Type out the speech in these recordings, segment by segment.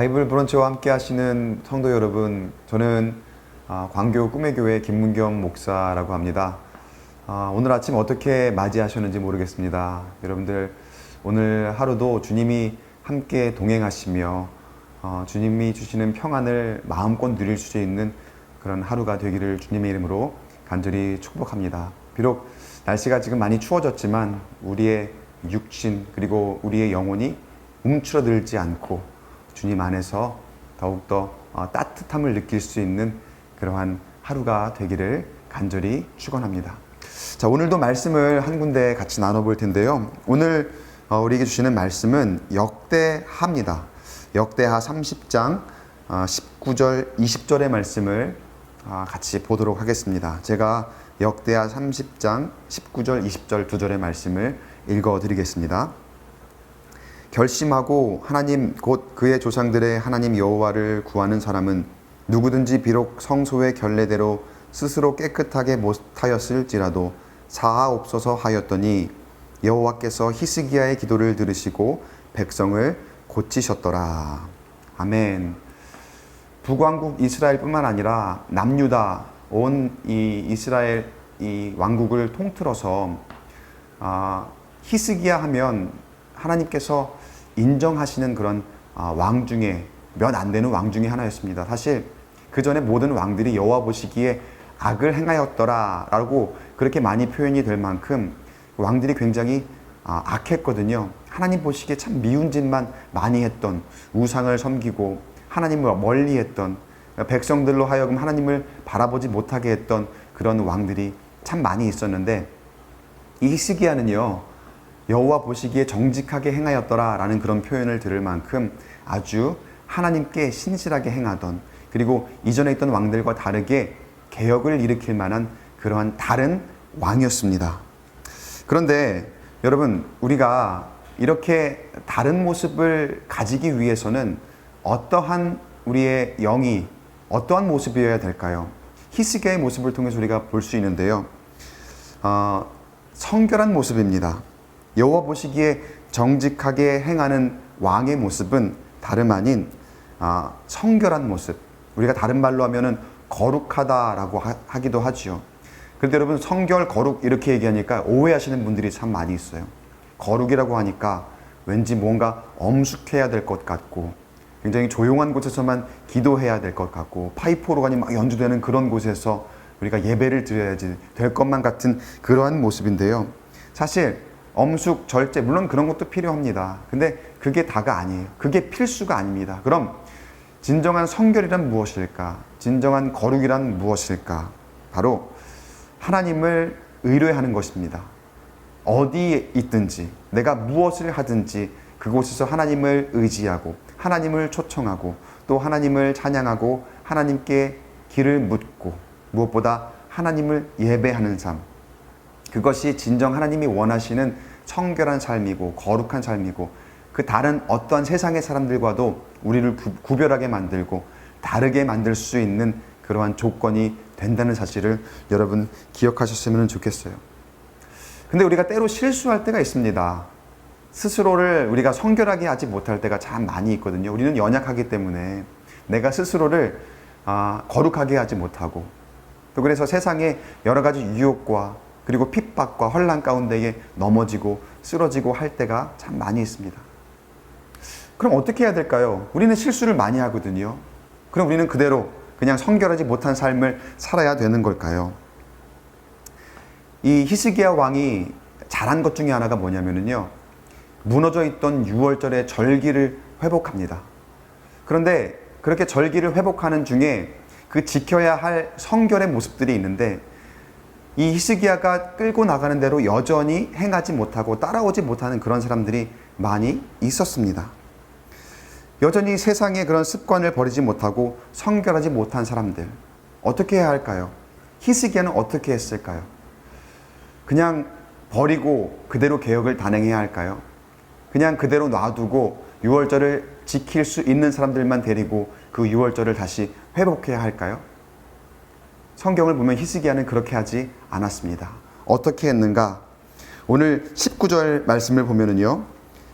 바이블 브런치와 함께 하시는 성도 여러분, 저는 아, 광교 꿈의 교회 김문겸 목사라고 합니다. 아, 오늘 아침 어떻게 맞이하셨는지 모르겠습니다. 여러분들 오늘 하루도 주님이 함께 동행하시며 어, 주님이 주시는 평안을 마음껏 누릴 수 있는 그런 하루가 되기를 주님의 이름으로 간절히 축복합니다. 비록 날씨가 지금 많이 추워졌지만 우리의 육신 그리고 우리의 영혼이 움츠러들지 않고 주님 안에서 더욱더 어, 따뜻함을 느낄 수 있는 그러한 하루가 되기를 간절히 축원합니다. 자, 오늘도 말씀을 한 군데 같이 나눠볼 텐데요. 오늘 어, 우리에게 주시는 말씀은 역대하입니다. 역대하 30장 19절, 20절의 말씀을 아, 같이 보도록 하겠습니다. 제가 역대하 30장 19절, 20절 두 절의 말씀을 읽어 드리겠습니다. 결심하고 하나님 곧 그의 조상들의 하나님 여호와를 구하는 사람은 누구든지 비록 성소의 결례대로 스스로 깨끗하게 못하였을지라도 사하옵소서 하였더니 여호와께서 히스기야의 기도를 들으시고 백성을 고치셨더라. 아멘. 북왕국 이스라엘뿐만 아니라 남유다 온 이 이스라엘 이 왕국을 통틀어서 아, 히스기야 하면 하나님께서 인정하시는 그런 아, 왕 중에 몇 안 되는 왕 중에 하나였습니다. 사실 그 전에 모든 왕들이 여호와 보시기에 악을 행하였더라라고 그렇게 많이 표현이 될 만큼 왕들이 굉장히 아, 악했거든요. 하나님 보시기에 참 미운 짓만 많이 했던 우상을 섬기고 하나님을 멀리 했던 백성들로 하여금 하나님을 바라보지 못하게 했던 그런 왕들이 참 많이 있었는데 이 히스기야는요 여호와 보시기에 정직하게 행하였더라라는 그런 표현을 들을 만큼 아주 하나님께 신실하게 행하던 그리고 이전에 있던 왕들과 다르게 개혁을 일으킬 만한 그러한 다른 왕이었습니다. 그런데 여러분 우리가 이렇게 다른 모습을 가지기 위해서는 어떠한 우리의 영이 어떠한 모습이어야 될까요? 히스기야의 모습을 통해서 우리가 볼 수 있는데요. 어, 성결한 모습입니다. 여호와 보시기에 정직하게 행하는 왕의 모습은 다름 아닌 아, 성결한 모습. 우리가 다른 말로 하면은 거룩하다라고 하, 기도 하지요. 그런데 여러분 성결 거룩 이렇게 얘기하니까 오해하시는 분들이 참 많이 있어요. 거룩이라고 하니까 왠지 뭔가 엄숙해야 될 것 같고 굉장히 조용한 곳에서만 기도해야 될 것 같고 파이프 오르간이 막 연주되는 그런 곳에서 우리가 예배를 드려야지 될 것만 같은 그러한 모습인데요. 사실 엄숙, 절제 물론 그런 것도 필요합니다. 근데 그게 다가 아니에요. 그게 필수가 아닙니다. 그럼 진정한 성결이란 무엇일까? 진정한 거룩이란 무엇일까? 바로 하나님을 의뢰하는 것입니다. 어디에 있든지 내가 무엇을 하든지 그곳에서 하나님을 의지하고 하나님을 초청하고 또 하나님을 찬양하고 하나님께 길을 묻고 무엇보다 하나님을 예배하는 삶. 그것이 진정 하나님이 원하시는 청결한 삶이고 거룩한 삶이고 그 다른 어떠한 세상의 사람들과도 우리를 구, 별하게 만들고 다르게 만들 수 있는 그러한 조건이 된다는 사실을 여러분 기억하셨으면 좋겠어요. 근데 우리가 때로 실수할 때가 있습니다. 스스로를 우리가 성결하게 하지 못할 때가 참 많이 있거든요. 우리는 연약하기 때문에 내가 스스로를 아, 거룩하게 하지 못하고 또 그래서 세상에 여러 가지 유혹과 그리고 핍박과 혼란 가운데에 넘어지고 쓰러지고 할 때가 참 많이 있습니다. 그럼 어떻게 해야 될까요? 우리는 실수를 많이 하거든요. 그럼 우리는 그대로 그냥 성결하지 못한 삶을 살아야 되는 걸까요? 이 히스기야 왕이 잘한 것 중에 하나가 뭐냐면요. 무너져 있던 6월절의 절기를 회복합니다. 그런데 그렇게 절기를 회복하는 중에 그 지켜야 할 성결의 모습들이 있는데 이 히스기야가 끌고 나가는 대로 여전히 행하지 못하고 따라오지 못하는 그런 사람들이 많이 있었습니다. 여전히 세상의 그런 습관을 버리지 못하고 성결하지 못한 사람들 어떻게 해야 할까요? 히스기야는 어떻게 했을까요? 그냥 버리고 그대로 개혁을 단행해야 할까요? 그냥 그대로 놔두고 6월절을 지킬 수 있는 사람들만 데리고 그 6월절을 다시 회복해야 할까요? 성경을 보면 히스기야는 그렇게 하지 않았습니다. 어떻게 했는가? 오늘 19절 말씀을 보면은요.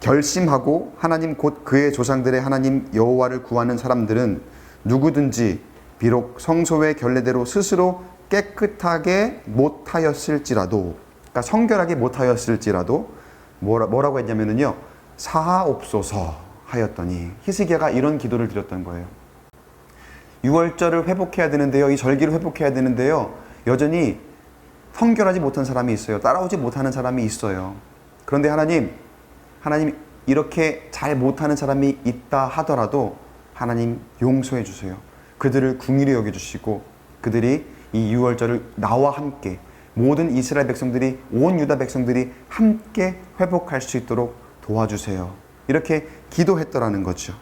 결심하고 하나님 곧 그의 조상들의 하나님 여호와를 구하는 사람들은 누구든지 비록 성소의 결례대로 스스로 깨끗하게 못하였을지라도 그러니까 성결하게 못하였을지라도 뭐라, 뭐라고 했냐면은요 사하옵소서 하였더니 히스기야가 이런 기도를 드렸던 거예요. 6월절을 회복해야 되는데요. 이 절기를 회복해야 되는데요. 여전히 성결하지 못한 사람이 있어요. 따라오지 못하는 사람이 있어요. 그런데 하나님, 하나님 이렇게 잘 못하는 사람이 있다 하더라도 하나님 용서해 주세요. 그들을 궁일히 여겨 주시고 그들이 이 6월절을 나와 함께 모든 이스라엘 백성들이 온 유다 백성들이 함께 회복할 수 있도록 도와주세요. 이렇게 기도했더라는 거죠.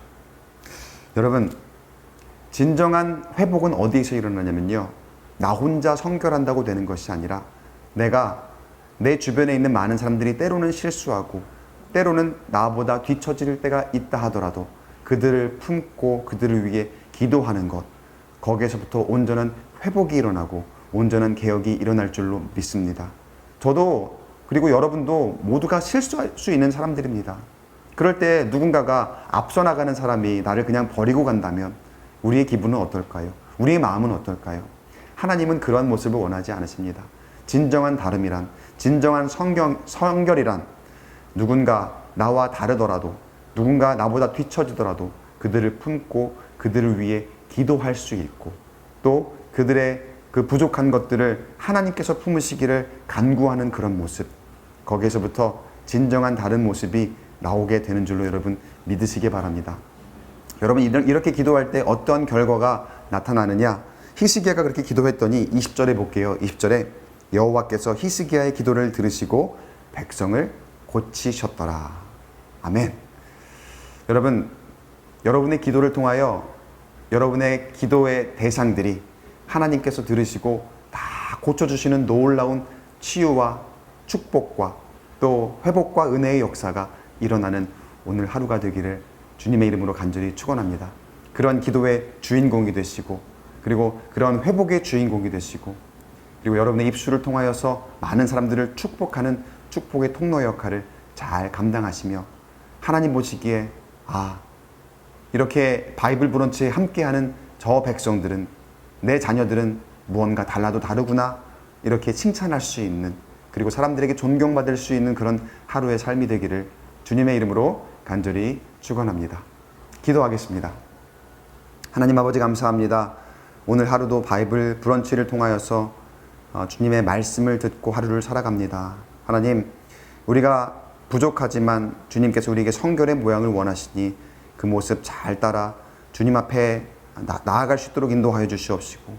여러분 진정한 회복은 어디에서 일어나냐면요. 나 혼자 성결한다고 되는 것이 아니라 내가 내 주변에 있는 많은 사람들이 때로는 실수하고 때로는 나보다 뒤처질 때가 있다 하더라도 그들을 품고 그들을 위해 기도하는 것 거기에서부터 온전한 회복이 일어나고 온전한 개혁이 일어날 줄로 믿습니다. 저도 그리고 여러분도 모두가 실수할 수 있는 사람들입니다. 그럴 때 누군가가 앞서 나가는 사람이 나를 그냥 버리고 간다면 우리의 기분은 어떨까요? 우리의 마음은 어떨까요? 하나님은 그러한 모습을 원하지 않으십니다. 진정한 다름이란, 진정한 성경, 성결이란 누군가 나와 다르더라도, 누군가 나보다 뒤처지더라도 그들을 품고 그들을 위해 기도할 수 있고 또 그들의 그 부족한 것들을 하나님께서 품으시기를 간구하는 그런 모습. 거기에서부터 진정한 다른 모습이 나오게 되는 줄로 여러분 믿으시기 바랍니다. 여러분 이렇게 기도할 때 어떤 결과가 나타나느냐? 히스기야가 그렇게 기도했더니 20절에 볼게요. 20절에 여호와께서 히스기야의 기도를 들으시고 백성을 고치셨더라. 아멘. 여러분 여러분의 기도를 통하여 여러분의 기도의 대상들이 하나님께서 들으시고 다 고쳐주시는 놀라운 치유와 축복과 또 회복과 은혜의 역사가 일어나는 오늘 하루가 되기를 주님의 이름으로 간절히 축원합니다. 그런 기도의 주인공이 되시고 그리고 그런 회복의 주인공이 되시고 그리고 여러분의 입술을 통하여서 많은 사람들을 축복하는 축복의 통로 역할을 잘 감당하시며 하나님 보시기에 아 이렇게 바이블 브런치에 함께하는 저 백성들은 내 자녀들은 무언가 달라도 다르구나 이렇게 칭찬할 수 있는 그리고 사람들에게 존경받을 수 있는 그런 하루의 삶이 되기를 주님의 이름으로 간절히 축원합니다. 기도하겠습니다. 하나님 아버지 감사합니다. 오늘 하루도 바이블 브런치를 통하여서 어, 주님의 말씀을 듣고 하루를 살아갑니다. 하나님, 우리가 부족하지만 주님께서 우리에게 성결의 모양을 원하시니 그 모습 잘 따라 주님 앞에 나, 나아갈 수 있도록 인도하여 주시옵시고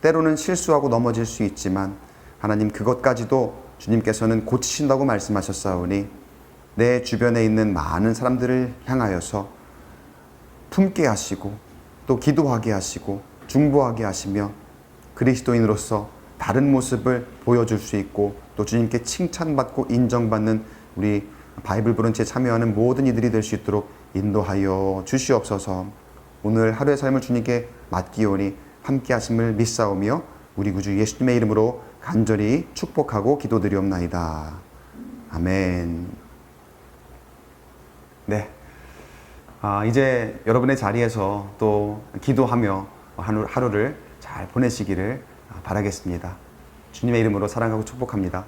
때로는 실수하고 넘어질 수 있지만 하나님 그것까지도 주님께서는 고치신다고 말씀하셨사오니 내 주변에 있는 많은 사람들을 향하여서 품게 하시고 또 기도하게 하시고 중보하게 하시며 그리스도인으로서 다른 모습을 보여줄 수 있고 또 주님께 칭찬받고 인정받는 우리 바이블 브런치에 참여하는 모든 이들이 될 수 있도록 인도하여 주시옵소서. 오늘 하루의 삶을 주님께 맡기오니 함께 하심을 믿사오며 우리 구주 예수님의 이름으로 간절히 축복하고 기도드리옵나이다. 아멘. 네. 아, 이제 여러분의 자리에서 또 기도하며 하루, 하루를 잘 보내시기를 바라겠습니다. 주님의 이름으로 사랑하고 축복합니다.